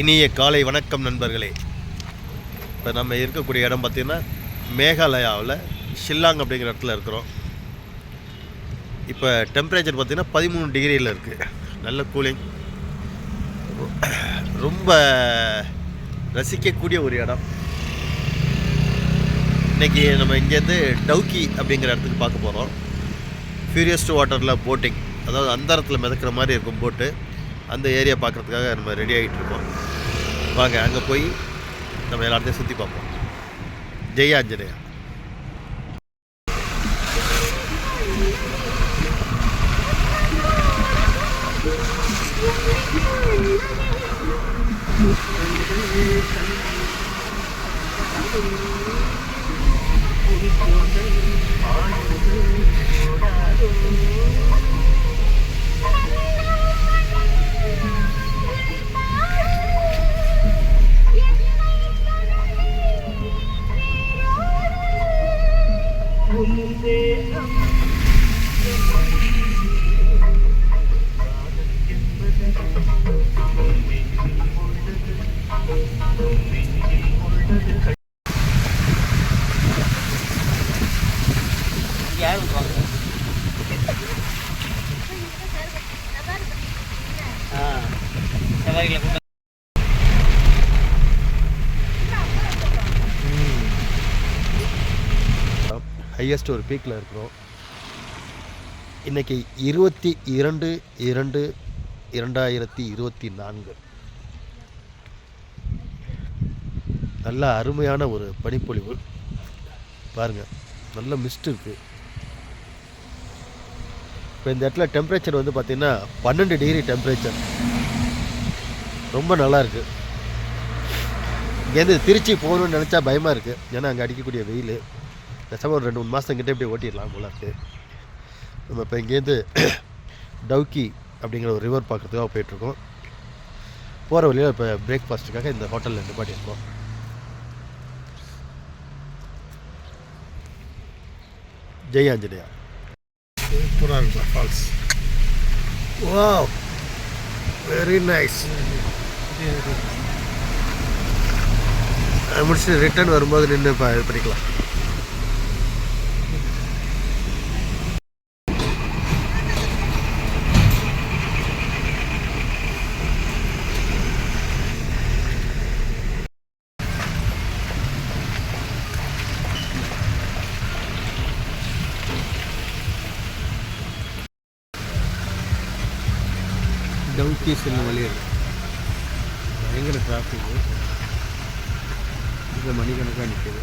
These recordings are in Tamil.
இனிய காலை வணக்கம் நண்பர்களே. இப்போ நம்ம இருக்கக்கூடிய இடம் பார்த்திங்கன்னா மேகாலயாவில் ஷில்லாங் அப்படிங்கிற இடத்துல இருக்கிறோம். இப்போ டெம்பரேச்சர் பார்த்திங்கன்னா பதிமூணு டிகிரியில் இருக்குது நல்ல கூலிங் ரொம்ப ரசிக்கக்கூடிய ஒரு இடம். இன்றைக்கி நம்ம இங்கேருந்து டவுக்கி அப்படிங்கிற இடத்துக்கு பார்க்க போகிறோம் ஃபியூரியஸ்ட் வாட்டரில் போட்டிங் அதாவது அந்தரத்தில் மிதக்கிற மாதிரி இருக்கும் போட்டு அந்த ஏரியா பார்க்குறதுக்காக நம்ம ரெடி ஆகிட்டு இருக்கோம். வாங்க அங்கே போய் நம்ம எல்லாத்தையும் சுற்றி பார்ப்போம். ஜெயா ஆஞ்சநேயா Namaste. ஹையஸ்ட் ஒரு பீக்கில் இருக்கிறோம். இன்றைக்கி இருபத்தி இரண்டு இரண்டு இரண்டாயிரத்தி இருபத்தி நான்கு. நல்ல அருமையான ஒரு பனிப்பொழிவு. பாருங்கள் நல்ல மிஸ்ட் இருக்குது இப்போ இந்த இடத்துல டெம்பரேச்சர் வந்து பார்த்திங்கன்னா பன்னெண்டு டிகிரி டெம்பரேச்சர் ரொம்ப நல்லா இருக்குது இங்கேருந்து திருச்சி போகணும்னு நினச்சா பயமாக இருக்குது ஏன்னா அங்கே அடிக்கக்கூடிய வெயில். பேசாமல் ஒரு ரெண்டு மூணு மாதம் கிட்டே இப்படி ஓட்டிடலாம் போல இருக்குது நம்ம இப்போ இங்கேருந்து டவுக்கி அப்படிங்கிற ஒரு ரிவர் பார்க்குறதுக்காக போயிட்டுருக்கோம். போகிற வழியில் இப்போ பிரேக்ஃபாஸ்ட்டுக்காக இந்த ஹோட்டலில் நிப்பாட்டியிருக்கோம். ஜெய் ஆஞ்சநேயா. சூப்பராக இருக்கும் ஃபால்ஸ் வா வெரி நைஸ் முடிச்சுட்டு ரிட்டர்ன் வரும்போது நின்று பண்ணிக்கலாம். டவுக்கி செல்லும் வழி பயங்கர டிராஃபிக்கு இதில் மணிக்கணக்காக நிற்கிது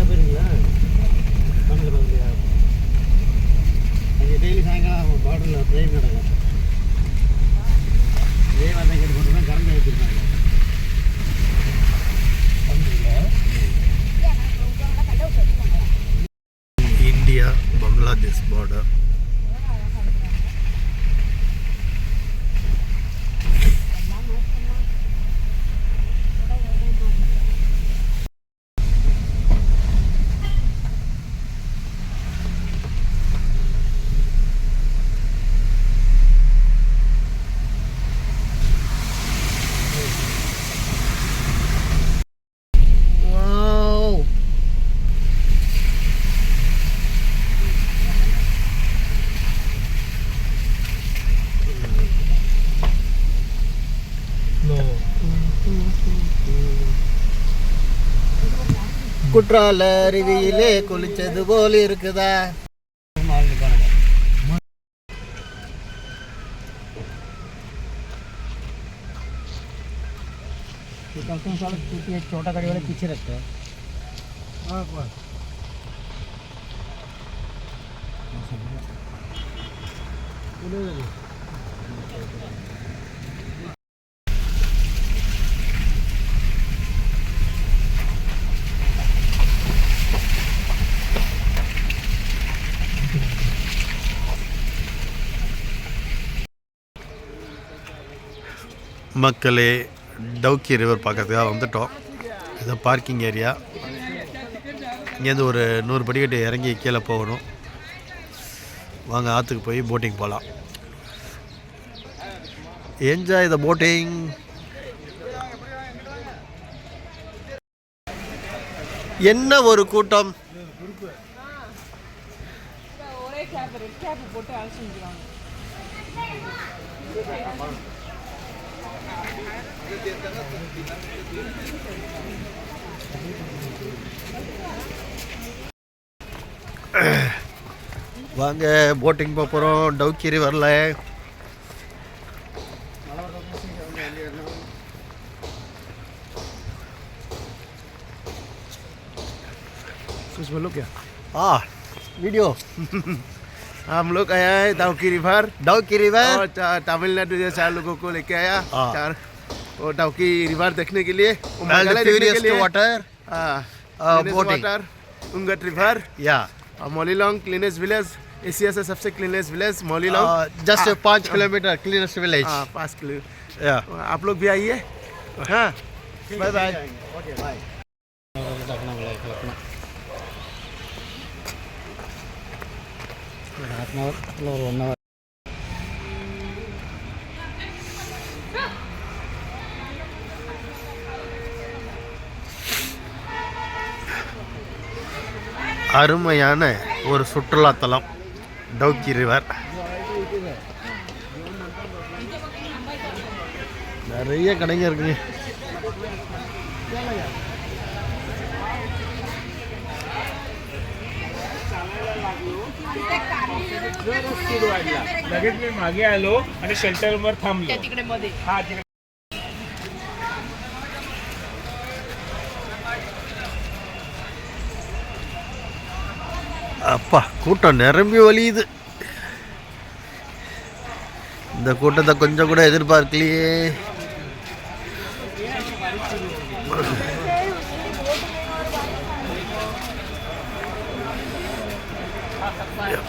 போயிருங்களா அங்கே டெய்லி சாயங்காலம் ட்ரெயின் நடக்கும். இதே வந்தாங்க கொண்டு தான் கரண்ட் எடுத்துருக்காங்க பங்களாதேஷ் பார்டர் குற்றால அருவியிலே குளிச்சது போல இருக்குதா छोटा गाड़ी वाले पीछे रखते हैं மக்களே டவுக்கி ரிவர் பார்க்கறதுக்காக வந்துட்டோம். இது பார்க்கிங் ஏரியா இங்கேருந்து ஒரு நூறு படிக்கட்டு இறங்கி கீழே போகணும். வாங்க ஆற்றுக்கு போய் போட்டிங் போகலாம். என்ஜாய் த போட்டிங் என்ன ஒரு கூட்டம்? ஒரே கேப் ரெட் கேப் போட்டு வாங்க போட்டிங் போக போகிறோம் டவுக்கேரி வரல. லுக் ஆ வீடியோ हम लोग आया है दाऊ की रिवर? दाऊ की रिवर तमिलनाडु से चार लोगों को लेके आया। चार। वो दाऊ की रिवर देखने के लिए। वाटर वाटर उंगट रिवर या मोलीलोंग क्लीनेस्ट विलेज एशिया से सबसे क्लीनेस्ट विलेज मोलीलोंग जस्ट पाँच किलोमीटर क्लीनेस्ट विलेज पाँच किलोमीटर आप लोग भी आइए। हाँ। Bye bye half an hour இல்லை ஒரு ஒன் ஹவர் அருமையான ஒரு சுற்றுலாத்தலம் டவுக்கி ரிவர். நிறைய கடைங்க இருக்குங்க. लगेच मी मागे आलो आणि शेल्टरवर थांबलो तिकडे मध्ये हा तिकडे அப்பா கூட்டம் நிரம்பி வலியுது இந்த கூட்டத்தை கொஞ்சம் கூட எதிர்பார்க்கலையே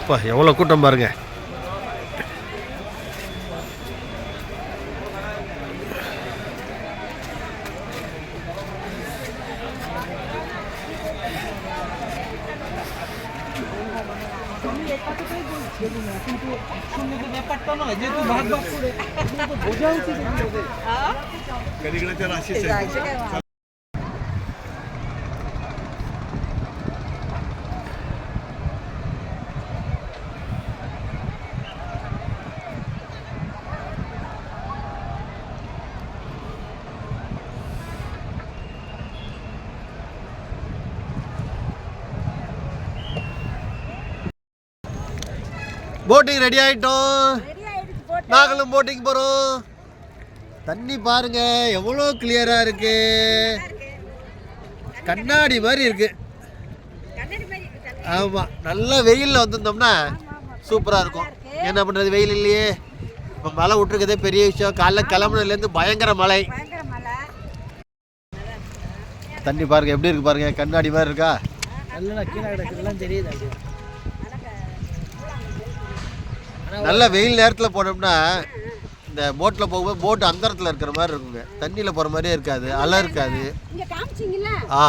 அப்பா எவ்வளோ கூட்டம் பாருங்க boating ready ஆயிட்டோம். நாங்களும் போட்டிங் போகிறோம் தண்ணி பாருங்க எவ்வளோ கிளியரா இருக்கு. கண்ணாடி மாதிரி இருக்கு. ஆமாம் நல்லா வெயிலில் வந்திருந்தோம்னா சூப்பராக இருக்கும். என்ன பண்ணுறது வெயில் இல்லையே. இப்போ மழை விட்டுருக்கதே பெரிய விஷயம். காலைல கிளம்புனதுலேருந்து பயங்கர மழை. தண்ணி பாருங்க எப்படி இருக்கு பாருங்க கண்ணாடி மாதிரி இருக்கா? நல்லா கீழே கிடக்குறதுலாம் தெரியுது நல்ல வெயில் நேரத்தில் போனோம்னா இந்த போட்டில் போகும்போது போட் அந்தரத்தில் இருக்கிற மாதிரி இருக்குங்க. தண்ணியில் போகிற மாதிரியே இருக்காது அலை இருக்காது. ஆ.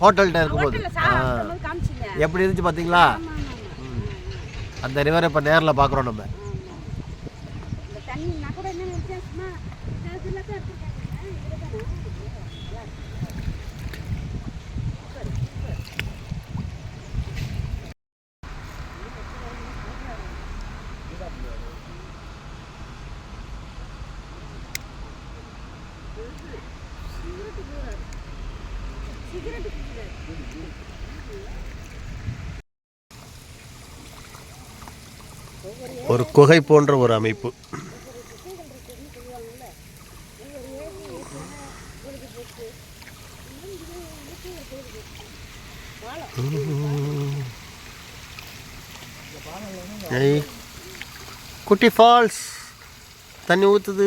ஹோட்டல்கிட்ட இருக்கும்போது. ஆ. எப்படி இருந்துச்சு பார்த்தீங்களா. அந்த ரிவரை இப்போ நேரில் பார்க்குறோம் நம்ம இந்த தண்ணி நான் கூட என்ன நினைச்சேன் சும்மா இதுல தான் எடுத்துருக்காங்க இதுதானா ஒரு குகை போன்ற ஒரு அமைப்பு. குட்டி ஃபால்ஸ். தண்ணி ஊற்றுது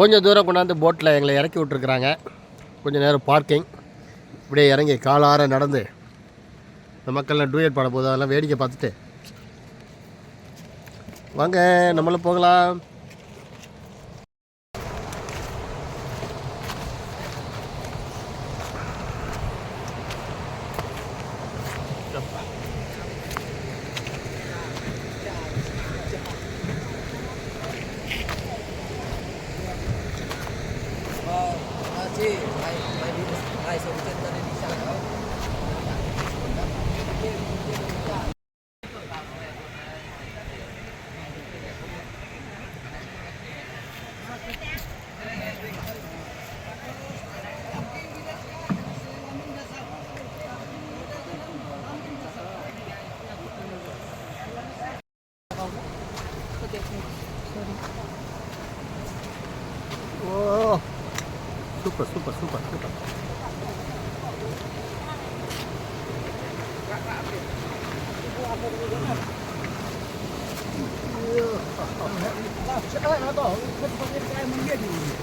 கொஞ்சம் தூரம் கொண்டாந்து போட்டில் எங்களை இறக்கி விட்ருக்குறாங்க கொஞ்சம் நேரம் பார்க்கிங் இப்படியே இறங்கி காலார நடந்து இந்த மக்கள்லாம் டூயட் பாட போது அதெல்லாம் வேடிக்கை பார்த்துட்டு. வாங்க நம்மளும் போகலாம் ஓ super super super super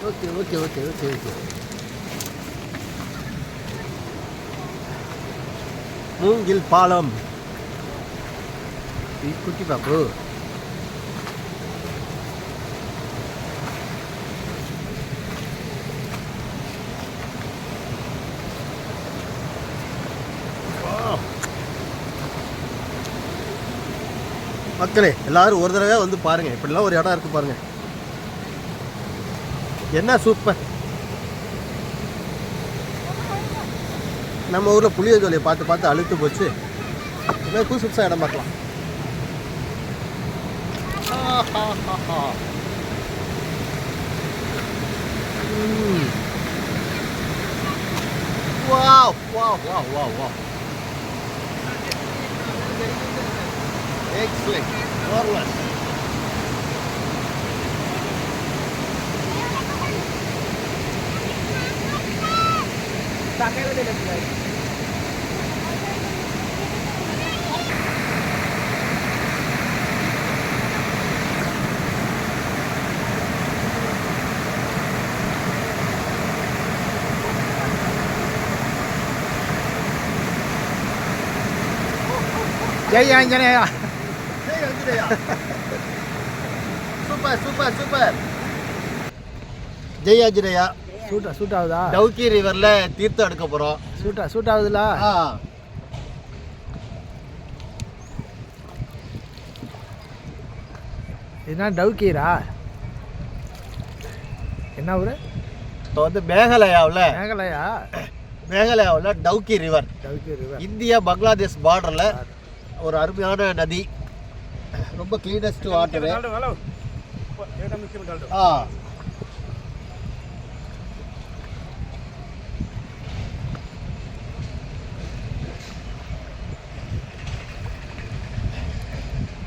okay okay okay okay okay மூங்கில் பாலம். குட்டி பாப்பு மக்களே எல்லாரும் ஒரு தடவை வந்து பாருங்க. இப்படிலாம் ஒரு இடம் இருக்கு பாருங்க. என்ன சூப்பர். நம்ம ஊரில் ஜோலியை பார்த்து பார்த்து அழுத்து போச்சு. இதே புதுசு புதுசாக இடம் பார்க்கலாம். வா வா Wow, Excellent. Marvelous. Tackle the left leg. chạy nhanh cho super, super. Jai Anjaneya சூட்டா suit ஆகுதா டவுக்கி ரிவர்ல தீர்த்தம் எடுக்க போறோம். சூட்டா சூட் ஆகுதுல இதுனா டவுக்கீரா? என்ன ஊரு? இப்போ வந்து மேகாலயாவில் மேகலையா? மேகாலயாவில் Dawki river. Dawki river. India Bangladesh பார்டரில் ஒரு அருமையான நதி. ரொம்ப கிளீனஸ்ட் வாட்டரு ஆ.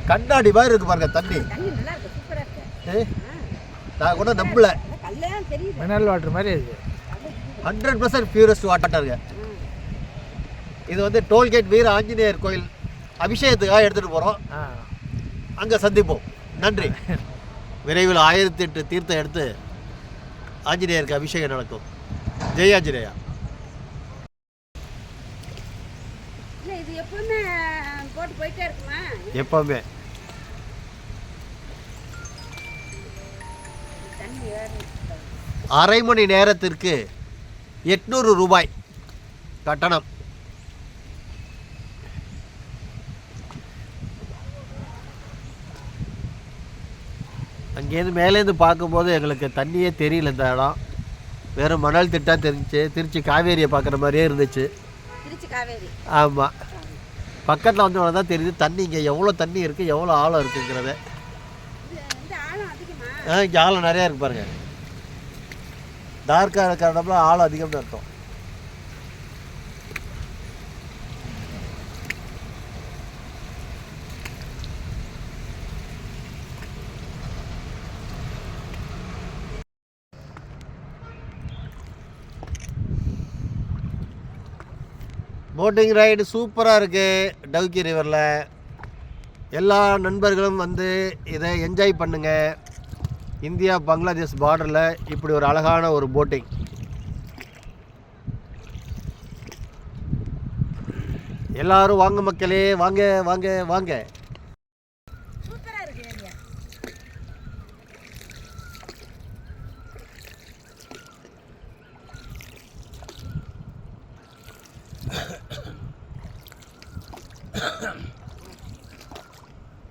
கண்ணாடி மாதிரி இருக்கு பாருங்க தண்ணி. தண்ணி நல்லா இருக்கு சூப்பரா இருக்கு. ஏ, நான் கூட நம்பல. மினரல் வாட்டர் மாதிரி இருக்கு. ஹண்ட்ரட் பர்சன்ட் பியூரஸ்ட் வாட்டருங்க இது வந்து டோல்கேட் வீர ஆஞ்சநேயர் கோயில் அபிஷேகத்துக்காக எடுத்துகிட்டு போகிறோம் ஆ. அங்கே சந்திப்போம். நன்றி. விரைவில் ஆயிரத்தி எட்டு தீர்த்தம் எடுத்து ஆஞ்சநேயருக்கு அபிஷேகம் நடக்கும். ஜெய் ஆஞ்சநேயா. எப்பவுமே அரை மணி நேரத்திற்கு எட்நூறு ரூபாய் கட்டணம். அங்கேருந்து மேலேருந்து பார்க்கும்போது எங்களுக்கு தண்ணியே தெரியல இந்த இடம். வெறும் மணல் திட்டா தெரிஞ்சுச்சு திருச்சி காவேரியை பார்க்குற மாதிரியே இருந்துச்சு. ஆமாம் பக்கத்தில் வந்து தான் தெரியுது தண்ணி இங்கே எவ்வளோ தண்ணி இருக்குது எவ்வளோ ஆழம் இருக்குங்கிறத. ஆ இங்கே ஆழம் நிறையா இருக்கு பாருங்க. டார்க்காக இருக்கிற இடம்ல ஆழம் அதிகம்னு அர்த்தம். போட்டிங் ரைடு சூப்பராக இருக்குது டவுக்கி ரிவரில். எல்லா நண்பர்களும் வந்து இதை என்ஜாய் பண்ணுங்கள் இந்தியா பங்களாதேஷ் பார்டரில் இப்படி ஒரு அழகான ஒரு போட்டிங். எல்லாரும் வாங்க மக்களே வாங்க வாங்க வாங்க சூப்பரா இருக்கு ஏரியா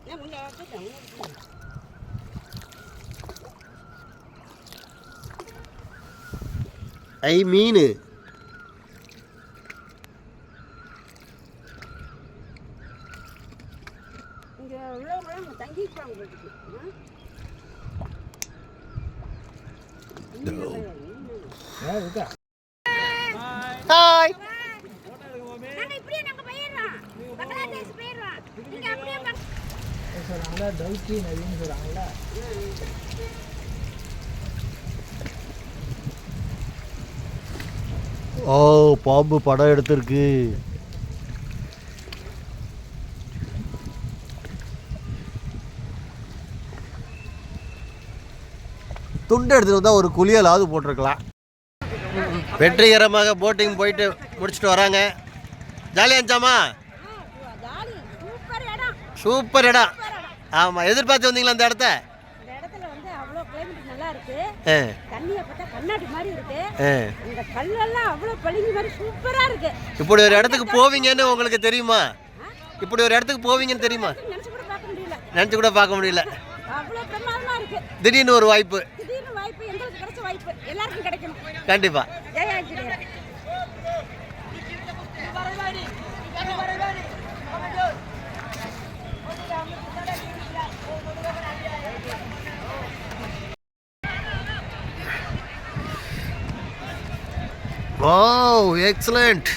ஏன் உள்ள வச்சுட்டேன், உள்ள வச்சுட்டேன். ஐ மீன் இங்க உள்ளவங்களாம் தங்கிப்பாங்க வீட்டுக்கு ஆ? ஹாய் நாங்க இப்படியே நாங்க போயிடுறோம் பங்களாதேஷ் போயிடுறோம் நீங்க அப்படியே பங்க- சொல்கிறாங்களா டவுக்கி நதின்னு சொல்கிறாங்களா ஓ பாம்பு படம் எடுத்திருக்கு. துண்டு எடுத்துட்டு வந்தா ஒரு குளியலாவது போட்டிருக்கலாம். வெற்றிகரமாக போட்டிங் போயிட்டு முடிச்சுட்டு வராங்க. ஜாலியாக இருந்துச்சாமா ஜாலி. சூப்பர் இடம். சூப்பர் இடம். ஆமாம் எதிர்பார்த்து வந்தீங்களா அந்த இடத்த இந்த இடத்துல வந்து அவ்வளோ கிளைமேட் நல்லா இருக்கு ஆ தண்ணியை பார்த்தா கண்ணாடி மாதிரி இருக்கு. ஆ. அந்த கல்லெல்லாம் அவ்வளோ பளிங்கு மாதிரி சூப்பரா இருக்கு. இப்படி ஒரு இடத்துக்கு போவீங்கன்னு உங்களுக்கு தெரியுமா? இப்படி ஒரு இடத்துக்கு போவீங்கன்னு தெரியுமா? நினைச்சு கூட பார்க்க முடியல. திடீர்னு ஒரு வாய்ப்பு. திடீர்னு Wow, excellent.